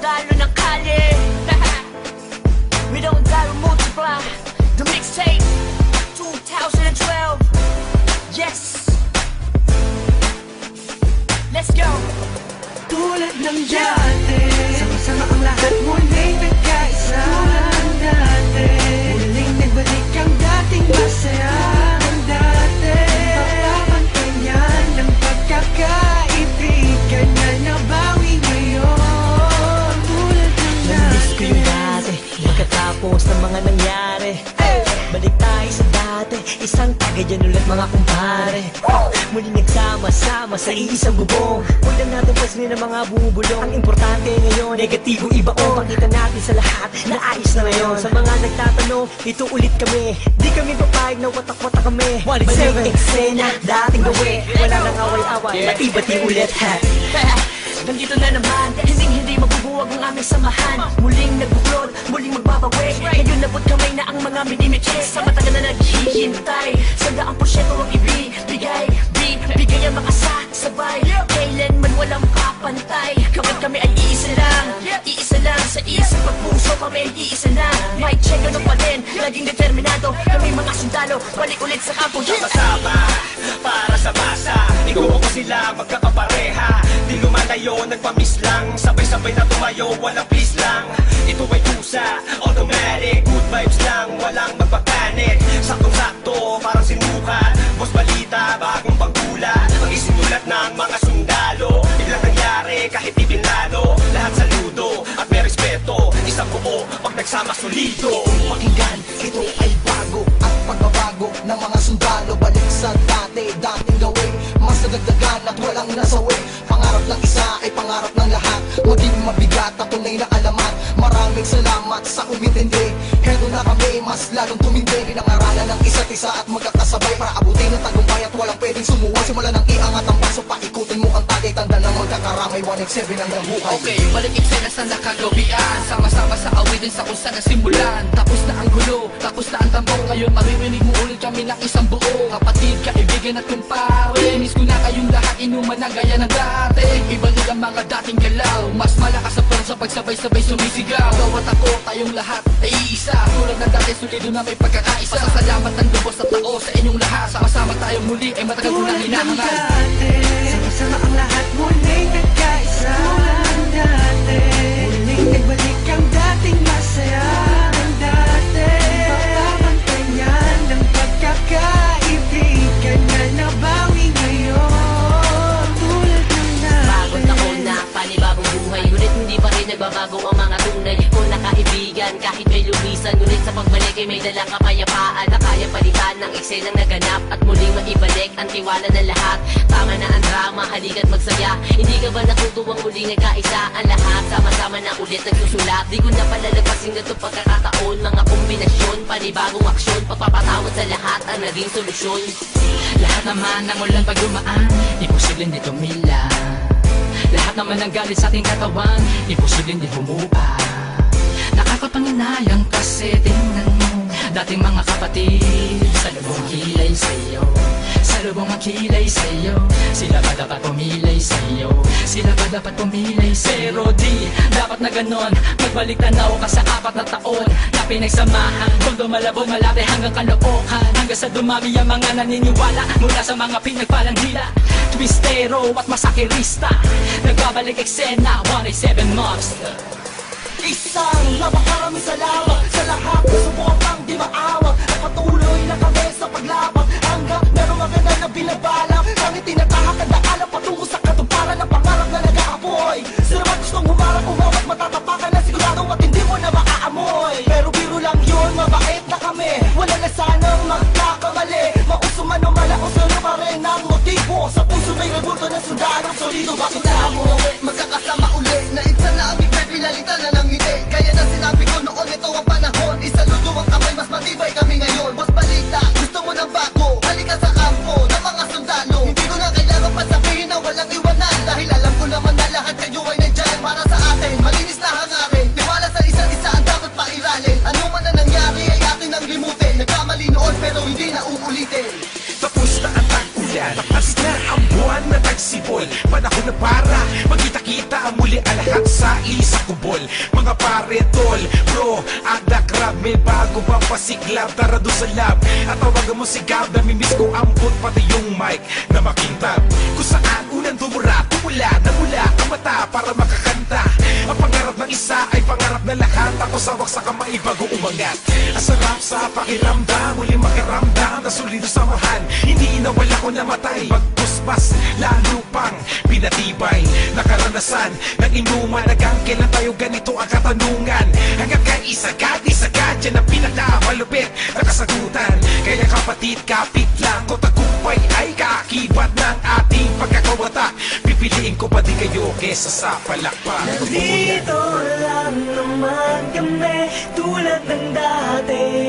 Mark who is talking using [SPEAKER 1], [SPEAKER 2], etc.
[SPEAKER 1] sundalo ng kalye. We don't die, we multiply. The mixtape 2012 Yes. Let's go.
[SPEAKER 2] Tulad ng dati Sama-sama ang lahat muling nagkaisa. Tulad ng dati Muling nagbalik ang dating masaya dati
[SPEAKER 1] Isang tagayan ulit mga kumpare. Muli nagsama-sama sa iisang bubong Huwag lang natin paslin ang mga bubulong. Ang importante ngayon, negatibo iba o. Pakita natin sa lahat na ayos na ngayon. Sa mga nagtatanong, ito ulit kami. Di kami papayag na watak-watak kami. Balik eksena, dating gawi. Wala nang away-away, bati-bati ulit ha? Nandito na naman, kamay na ang mga minimiches Sa matagal na naghihintay Sandaang porsyento ang ibibigay. Di, bigay ang makasasabay. Kailanman walang kapantay Kapag kami ay iisa lang Iisa lang sa isang pagpuso Kami ay iisa lang May check ano pa din? Laging determinado Kami mga sundalo. Balik ulit sa kampo Yeah!
[SPEAKER 3] Sama para sa masa Ikaw ako sila magkakapareha. Di lumalayo, nagpamiss lang. Sabay-sabay na tumayo, walang please lang. Ito ay kusa, walang magpapanik Saktong-sakto, parang sinukat. Boss balita, bagong pagkula Ang isinulat ng mga sundalo. Biglang nangyari, kahit di Lahat saludo, at may respeto. Isang buo, pag nagsama solido
[SPEAKER 4] at tunay na alamat Maraming salamat sa umintindi Hedo na kami, mas lalong tumindi. Pinangaralan ng isa't isa at magkakasabay magkakaramay, 187 ang buhay.
[SPEAKER 5] Okay, balik eksena sa nakagawian Sama-sama sa awitin sa kung saan nasimulan Tapos na ang gulo, tapos na ang tambong Ngayon maririnig mo ulit kami ng isang buo. Kapatid, kaibigan at kumpare Miss ko na kayong lahat inuman na gaya ng dati. Ibalik ang mga dating galaw. Mas malakas sa sa pagsabay-sabay sumisigaw. Bawat ako, tayong lahat ay iisa. Tulad ng dati, sulido na may pagkakaisa. Pasasalamat ng lubos at tao sa inyong lahat. Sama-sama tayo muli ay matagal ko na
[SPEAKER 2] Tulad ng
[SPEAKER 5] hinahangal
[SPEAKER 2] Sama-sama ang lahat muling nagkaisa Tulad ng dati. Muling nagbalik ang dating masaya Ang dati. Papapantayan ng pagkakaibigan Na nabawi ngayon. Tulad ng
[SPEAKER 6] Bagong
[SPEAKER 2] dati
[SPEAKER 6] taon na panibagong buhay Ngunit hindi pa rin nagbabago ang mga tunay ko na kaibigan Kahit may lumisan Ngunit sa pagbalik ay may dalang kapayapaan Na kaya palitan ng eksenang naganap At muling maibalik ang tiwala ng lahat. Tama na ang drama, muling nagkaisa ang lahat. Sama-sama na ulit nagsusulat. Di ko na palalagpasin ganito pagkakataon. Mga kombinasyon, panibagong aksyon. Pagpapatawad sa lahat ang naging solusyon.
[SPEAKER 5] Lahat naman ng ulan pag dumaan Imposible hindi tumila. Lahat naman ng galit sa ating katawan. Imposible hindi humupa Nakakapanginayang kasi tingnan mo Dating mga kapatid Sa lubong kilay sa'yo Sa lubong ang kilay sa'yo? Sila ba dapat pumilay sa'yo? Sila ba dapat pumilay sa'yo? Pero di dapat na ganon. Magbalik tanaw ka sa apat na taon Na pinagsamahan. Kung malabog malaki hanggang kalookan Hanggang sa dumami ang mga naniniwala Mula sa mga pinagpalang hila Twistero at masakirista. Nagbabalik eksena 187 Monster.
[SPEAKER 4] Isang napakaraming salamat sa lahat na suportang di maawag At patuloy na kami sa paglabang
[SPEAKER 7] nagsibol Panahon na para Magkita-kita ang muli ang lahat sa isang kubol. Mga pare, tol, bro the crowd May bago pang pasiklab Tara doon sa lab At tawagan mo si Gab. Namimiss ko ambot pati yung mic Na makintab. Kung saan unang tumura Tumula, namula ang mata Para makakanta. Ang pangarap ng isa ay pangarap na lahat. Ako sa waksa kamay bago umangat. Ang sarap sa pakiramdam Muli makiramdam Na solido samahan Hindi na wala ko namatay Pagpuspas lalo pang pinatibay. Nakaranasan ng inuman Hanggang kailan tayo ganito ang katanungan? Hanggang kay isa agad, isa agad Yan ang pinakamalupit na kasagutan. Kaya kapatid, kapit lang ko Tagumpay ay kaakibat ng ating pagkakawatak Pipiliin ko pa di kayo kesa sa palakpak.
[SPEAKER 8] Dito lang naman kami Tulad ng dati